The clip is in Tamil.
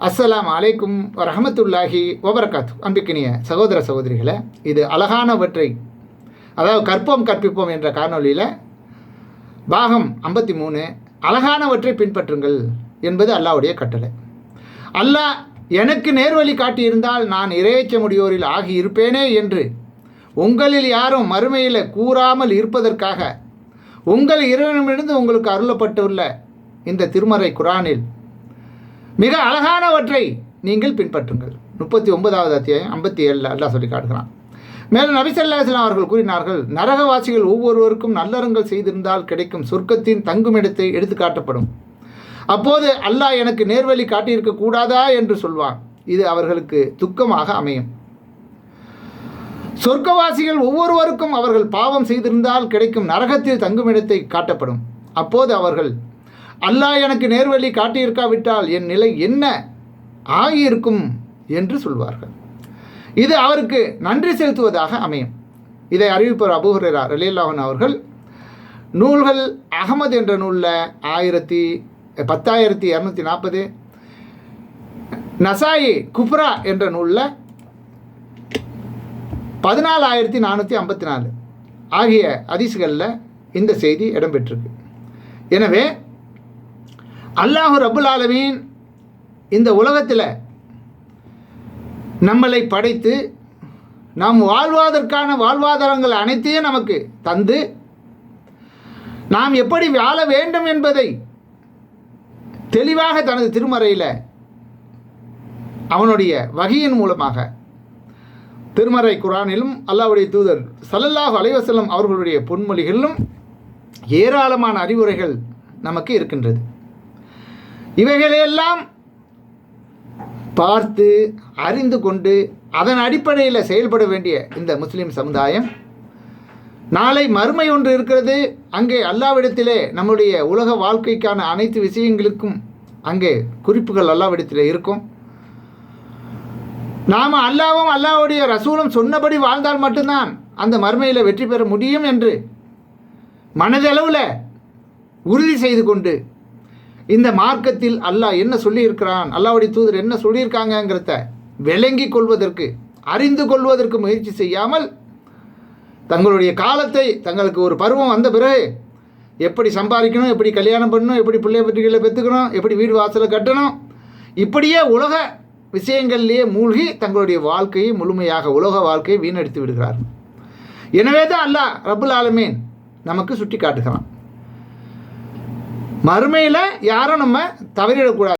அஸ்ஸலாம் அலைக்கும் ரஹமத்துல்லாஹி வபரகாத்து. அன்பிக்கினிய சகோதர சகோதரிகளை இது அழகானவற்றை அதாவது கற்போம் கற்பிப்போம் என்ற காணொலியில் பாகம் ஐம்பத்தி மூணு அழகானவற்றை பின்பற்றுங்கள் என்பது அல்லாவுடைய கட்டளை. அல்லாஹ் எனக்கு நேர்வழி காட்டியிருந்தால் நான் இறையச்சமுடியோரில் ஆகி இருப்பேனே என்று உங்களில் யாரும் மறுமையில் கூறாமல் இருப்பதற்காக உங்கள் இறைவனிடமிருந்து உங்களுக்கு அருளப்பட்டுள்ள இந்த திருமறை குரானில் மிக அழகானவற்றை நீங்கள் பின்பற்றுங்கள். முப்பத்தி ஒன்பதாவது அத்தியாயம் ஐம்பத்தி ஏழில் அல்லாஹ் சொல்லி காட்டுகிறான். மேலும் நபிசல்லாஸ்லாம் அவர்கள் கூறினார்கள் நரகவாசிகள் ஒவ்வொருவருக்கும் நல்லறங்கள் செய்திருந்தால் கிடைக்கும் சொர்க்கத்தின் தங்குமிடத்தை எடுத்து காட்டப்படும். அப்போது அல்லாஹ் எனக்கு நேர்வழி காட்டியிருக்க கூடாதா? என்று சொல்வான். இது அவர்களுக்கு துக்கமாக அமையும். சொர்க்கவாசிகள் ஒவ்வொருவருக்கும் அவர்கள் பாவம் செய்திருந்தால் கிடைக்கும் நரகத்தில் தங்குமிடத்தை காட்டப்படும். அப்போது அவர்கள் அல்லாஹ் எனக்கு நேர்வழி காட்டியிருக்காவிட்டால் என் நிலை என்ன? ஆகியிருக்கும் என்று சொல்வார்கள். இது அவருக்கு நன்றி செலுத்துவதாக அமையும். இதை அறிவிப்பவர் அபுஹரா ரலீல்லாஹன் அவர்கள் நூல்கள் அகமது என்ற நூலில் ஆயிரத்தி பத்தாயிரத்தி இரநூத்தி நாற்பது நசாயி குப்ரா என்ற நூலில் பதினாலாயிரத்தி நானூற்றி ஐம்பத்தி நாலு ஆகிய அதிசுகளில் இந்த செய்தி இடம்பெற்றிருக்கு. எனவே அல்லாஹு ரபுல் ஆலமீன் இந்த உலகத்தில் நம்மளை படைத்து நாம் வாழ்வதற்கான வாழ்வாதாரங்கள் அனைத்தையும் நமக்கு தந்து நாம் எப்படி வாழ வேண்டும் என்பதை தெளிவாக தனது திருமறையில் அவனுடைய வகையின் மூலமாக திருமறை குரானிலும் அல்லாவுடைய தூதர் சல்லல்லாஹு அலைவசல்லம் அவர்களுடைய பொன்மொழிகளிலும் ஏராளமான அறிவுரைகள் நமக்கு இருக்கின்றது. இவைகளையெல்லாம் பார்த்து அறிந்து கொண்டு அதன் அடிப்படையில் செயல்பட வேண்டிய இந்த முஸ்லீம் சமுதாயம். நாளை மறுமை ஒன்று இருக்கிறது. அங்கே அல்லாவிடத்திலே நம்முடைய உலக வாழ்க்கைக்கான அனைத்து விஷயங்களுக்கும் அங்கே குறிப்புகள் அல்லாவிடத்தில் இருக்கும். நாம் அல்லாவும் அல்லாவுடைய ரசூலும் சொன்னபடி வாழ்ந்தால் மட்டும்தான் அந்த மறுமையில் வெற்றி பெற முடியும் என்று மனதளவில் உறுதி செய்து கொண்டு இந்த மார்க்கத்தில் அல்லாஹ் என்ன சொல்லியிருக்கிறான்? அல்லாவுடைய தூதர் என்ன சொல்லியிருக்காங்கங்கிறத விளங்கி கொள்வதற்கு அறிந்து கொள்வதற்கு முயற்சி செய்யாமல் தங்களுடைய காலத்தை தங்களுக்கு ஒரு பருவம் வந்த பிறகு எப்படி சம்பாதிக்கணும் எப்படி கல்யாணம் பண்ணணும் எப்படி பிள்ளை பற்றிகளை பெற்றுக்கணும் எப்படி வீடு வாசலை கட்டணும் இப்படியே உலக விஷயங்கள்லேயே மூழ்கி தங்களுடைய வாழ்க்கையை முழுமையாக உலக வாழ்க்கையை வீணடித்து விடுகிறார். எனவே தான் அல்லாஹ் ரபுல் ஆலமீன் நமக்கு சுட்டி காட்டுகிறான் மறுமையில் யாரும் நம்ம தவறிடக்கூடாது.